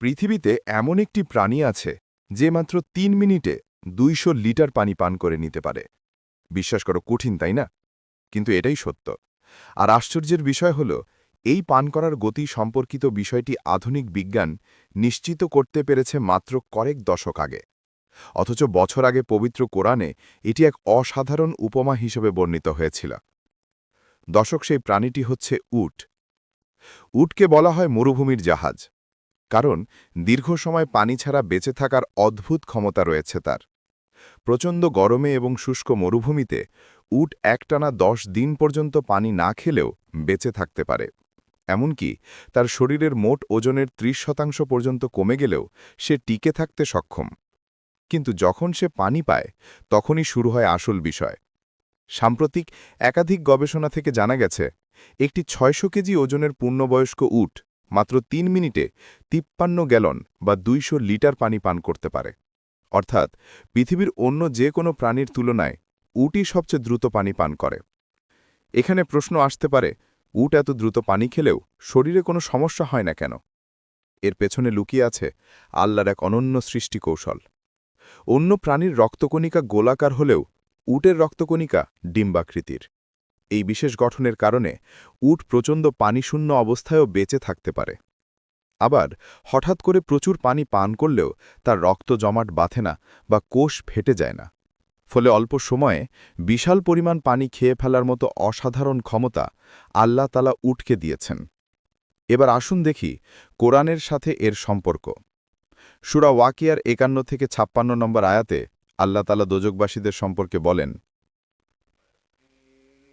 পৃথিবীতে এমন একটি প্রাণী আছে যে মাত্র তিন মিনিটে দুইশো লিটার পানি পান করে নিতে পারে। বিশ্বাস করো, কঠিন, তাই না? কিন্তু এটাই সত্য। আর আশ্চর্যের বিষয় হল, এই পান করার গতি সম্পর্কিত বিষয়টি আধুনিক বিজ্ঞান নিশ্চিত করতে পেরেছে মাত্র কয়েক দশক আগে। অথচ বছর আগে পবিত্র কোরআনে এটি এক অসাধারণ উপমা হিসেবে বর্ণিত হয়েছিল। দশক সেই প্রাণীটি হচ্ছে উট। উটকে বলা হয় মরুভূমির জাহাজ। কারণ দীর্ঘ সময় পানি ছাড়া বেঁচে থাকার অদ্ভুত ক্ষমতা রয়েছে তার। প্রচণ্ড গরমে এবং শুষ্ক মরুভূমিতে উট একটানা দশ দিন পর্যন্ত পানি না খেলেও বেঁচে থাকতে পারে। এমনকি তার শরীরের মোট ওজনের ত্রিশ শতাংশ পর্যন্ত কমে গেলেও সে টিকে থাকতে সক্ষম। কিন্তু যখন সে পানি পায়, তখনই শুরু হয় আসল বিষয়। সাম্প্রতিক একাধিক গবেষণা থেকে জানা গেছে, একটি ছয়শো কেজি ওজনের পূর্ণবয়স্ক উট মাত্র তিন মিনিটে তিপ্পান্ন গ্যালন বা দুইশো লিটার পানি পান করতে পারে। অর্থাৎ পৃথিবীর অন্য যে কোনো প্রাণীর তুলনায় উটই সবচেয়ে দ্রুত পানি পান করে। এখানে প্রশ্ন আসতে পারে, উট এত দ্রুত পানি খেলেও শরীরে কোনো সমস্যা হয় না কেন? এর পেছনে লুকিয়ে আছে আল্লাহর এক অনন্য সৃষ্টি কৌশল অন্য প্রাণীর রক্তকণিকা গোলাকার হলেও উটের রক্তকণিকা ডিম্বাকৃতির। এই বিশেষ গঠনের কারণে উট প্রচণ্ড পানিশূন্য অবস্থায়ও বেঁচে থাকতে পারে। আবার হঠাৎ করে প্রচুর পানি পান করলেও তার রক্ত জমাট বাঁধে না বা কোষ ফেটে যায় না। ফলে অল্প সময়ে বিশাল পরিমাণ পানি খেয়ে ফেলার মতো অসাধারণ ক্ষমতা আল্লাহ তালা উটকে দিয়েছেন। এবার আসুন দেখি কোরআনের সাথে এর সম্পর্ক। সুরা ওয়াকিয়ার একান্ন থেকে ছাপ্পান্ন নম্বর আয়াতে আল্লাহ তালা দোজকবাসীদের সম্পর্কে বলেন